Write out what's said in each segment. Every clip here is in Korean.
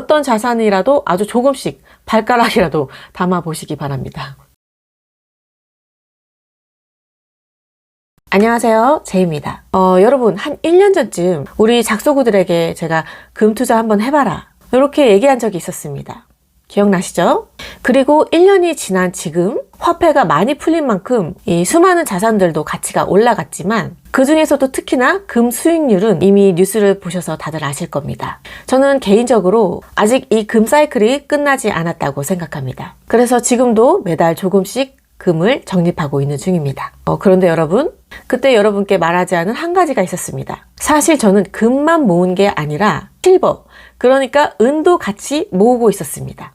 어떤 자산이라도 아주 조금씩 발가락이라도 담아 보시기 바랍니다. 안녕하세요. 제이입니다. 어, 여러분, 한 1년 전쯤 우리 작소구들에게 제가 금 투자 한번 해봐라. 이렇게 얘기한 적이 있었습니다. 기억나시죠? 그리고 1년이 지난 지금 화폐가 많이 풀린 만큼 이 수많은 자산들도 가치가 올라갔지만 그 중에서도 특히나 금 수익률은 이미 뉴스를 보셔서 다들 아실 겁니다. 저는 개인적으로 아직 이 금 사이클이 끝나지 않았다고 생각합니다. 그래서 지금도 매달 조금씩 금을 적립하고 있는 중입니다. 어, 그런데 여러분, 그때 여러분께 말하지 않은 한 가지가 있었습니다. 사실 저는 금만 모은 게 아니라 실버, 그러니까 은도 같이 모으고 있었습니다.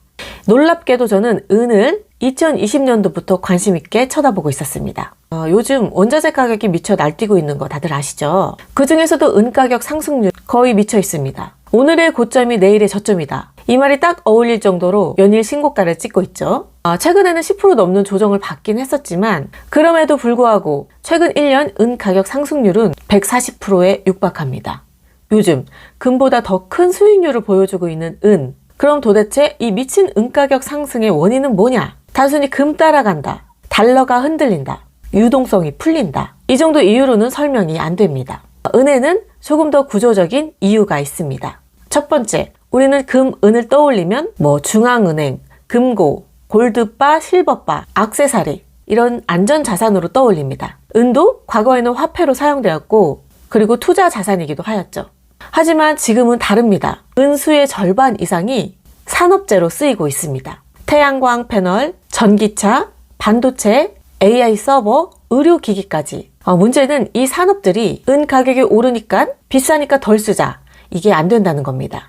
놀랍게도 저는 은을 2020년도부터 관심 있게 쳐다보고 있었습니다. 어, 요즘 원자재 가격이 미쳐 날뛰고 있는 거 다들 아시죠? 그 중에서도 은 가격 상승률 거의 미쳐 있습니다. 오늘의 고점이 내일의 저점이다. 이 말이 딱 어울릴 정도로 연일 신고가를 찍고 있죠. 아, 최근에는 10% 넘는 조정을 받긴 했었지만 그럼에도 불구하고 최근 1년 은 가격 상승률은 140%에 육박합니다. 요즘 금보다 더 큰 수익률을 보여주고 있는 은. 그럼 도대체 이 미친 은 가격 상승의 원인은 뭐냐? 단순히 금 따라간다. 달러가 흔들린다. 유동성이 풀린다. 이 정도 이유로는 설명이 안 됩니다. 은에는 조금 더 구조적인 이유가 있습니다. 첫 번째, 우리는 금, 은을 떠올리면 뭐 중앙은행, 금고, 골드바, 실버바, 악세사리 이런 안전 자산으로 떠올립니다. 은도 과거에는 화폐로 사용되었고 그리고 투자 자산이기도 하였죠. 하지만 지금은 다릅니다. 은수의 절반 이상이 산업재로 쓰이고 있습니다. 태양광 패널, 전기차, 반도체, AI 서버, 의료기기까지. 어, 문제는 이 산업들이 은 가격이 오르니까 비싸니까 덜 쓰자. 이게 안 된다는 겁니다.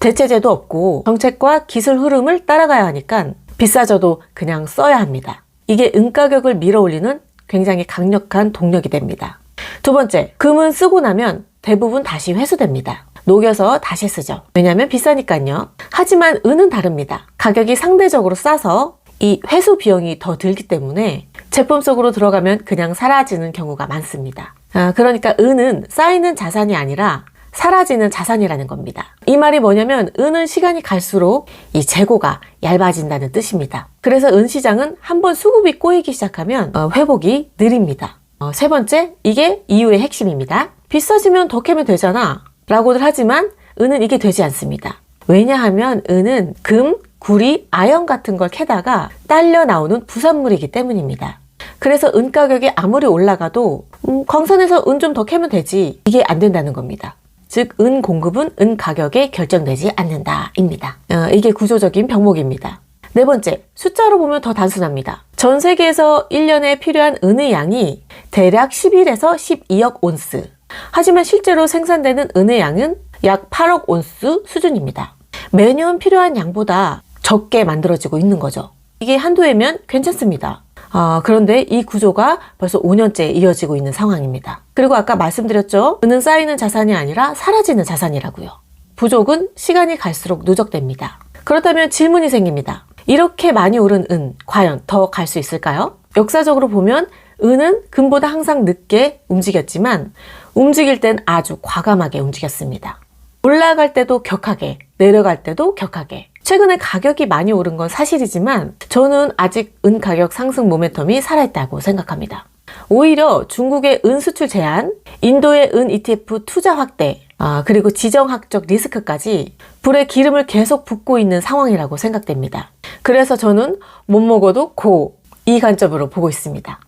대체제도 없고 정책과 기술 흐름을 따라가야 하니까 비싸져도 그냥 써야 합니다. 이게 은 가격을 밀어 올리는 굉장히 강력한 동력이 됩니다. 두 번째, 금은 쓰고 나면 대부분 다시 회수됩니다. 녹여서 다시 쓰죠. 왜냐하면 비싸니까요. 하지만 은은 다릅니다. 가격이 상대적으로 싸서 이 회수 비용이 더 들기 때문에 제품 속으로 들어가면 그냥 사라지는 경우가 많습니다. 아, 그러니까 은은 쌓이는 자산이 아니라 사라지는 자산이라는 겁니다. 이 말이 뭐냐면 은은 시간이 갈수록 이 재고가 얇아진다는 뜻입니다. 그래서 은 시장은 한번 수급이 꼬이기 시작하면 어, 회복이 느립니다. 어, 세 번째, 이게 이유의 핵심입니다. 비싸지면 더 캐면 되잖아. 라고들 하지만 은은 이게 되지 않습니다. 왜냐하면 은은 금, 구리, 아연 같은 걸 캐다가 딸려 나오는 부산물이기 때문입니다. 그래서 은 가격이 아무리 올라가도 음, 광산에서 은 좀 더 캐면 되지 이게 안 된다는 겁니다. 즉, 은 공급은 은 가격에 결정되지 않는다 입니다. 어, 이게 구조적인 병목입니다. 네 번째, 숫자로 보면 더 단순합니다. 전 세계에서 1년에 필요한 은의 양이 대략 11에서 12억 온스. 하지만 실제로 생산되는 은의 양은 약 8억 온스 수준입니다. 매년 필요한 양보다 적게 만들어지고 있는 거죠. 이게 한도에면 괜찮습니다. 아, 그런데 이 구조가 벌써 5년째 이어지고 있는 상황입니다. 그리고 아까 말씀드렸죠. 은은 쌓이는 자산이 아니라 사라지는 자산이라고요. 부족은 시간이 갈수록 누적됩니다. 그렇다면 질문이 생깁니다. 이렇게 많이 오른 은, 과연 더 갈 수 있을까요? 역사적으로 보면 은은 금보다 항상 늦게 움직였지만 움직일 땐 아주 과감하게 움직였습니다. 올라갈 때도 격하게, 내려갈 때도 격하게. 최근에 가격이 많이 오른 건 사실이지만 저는 아직 은 가격 상승 모멘텀이 살아있다고 생각합니다. 오히려 중국의 은 수출 제한, 인도의 은 ETF 투자 확대, 아, 그리고 지정학적 리스크까지 불에 기름을 계속 붓고 있는 상황이라고 생각됩니다. 그래서 저는 못 먹어도 고, 이 관점으로 보고 있습니다.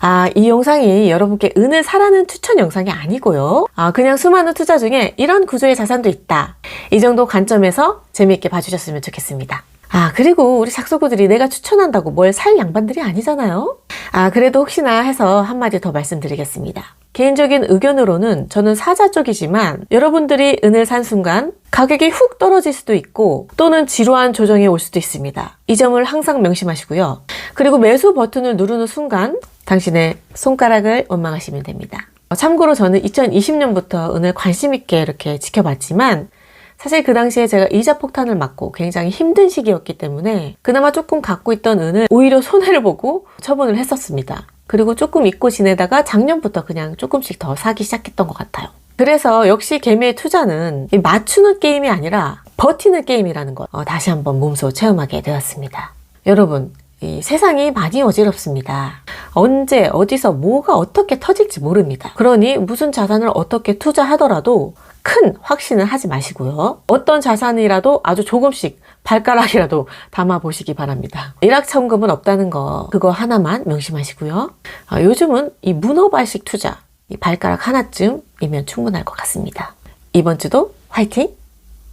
아, 이 영상이 여러분께 은을 사라는 추천 영상이 아니고요. 아, 그냥 수많은 투자 중에 이런 구조의 자산도 있다. 이 정도 관점에서 재미있게 봐주셨으면 좋겠습니다. 아, 그리고 우리 작소구들이 내가 추천한다고 뭘 살 양반들이 아니잖아요? 아, 그래도 혹시나 해서 한마디 더 말씀드리겠습니다. 개인적인 의견으로는 저는 사자 쪽이지만 여러분들이 은을 산 순간 가격이 훅 떨어질 수도 있고 또는 지루한 조정이 올 수도 있습니다. 이 점을 항상 명심하시고요. 그리고 매수 버튼을 누르는 순간 당신의 손가락을 원망하시면 됩니다. 어, 참고로 저는 2020년부터 은을 관심 있게 이렇게 지켜봤지만 사실 그 당시에 제가 이자 폭탄을 맞고 굉장히 힘든 시기였기 때문에 그나마 조금 갖고 있던 은을 오히려 손해를 보고 처분을 했었습니다. 그리고 조금 잊고 지내다가 작년부터 그냥 조금씩 더 사기 시작했던 것 같아요. 그래서 역시 개미의 투자는 맞추는 게임이 아니라 버티는 게임이라는 것 어, 다시 한번 몸소 체험하게 되었습니다. 여러분, 이 세상이 많이 어지럽습니다. 언제, 어디서, 뭐가 어떻게 터질지 모릅니다. 그러니 무슨 자산을 어떻게 투자하더라도 큰 확신을 하지 마시고요. 어떤 자산이라도 아주 조금씩 발가락이라도 담아 보시기 바랍니다. 일확천금은 없다는 거, 그거 하나만 명심하시고요. 아, 요즘은 이 문어발식 투자, 이 발가락 하나쯤이면 충분할 것 같습니다. 이번 주도 화이팅!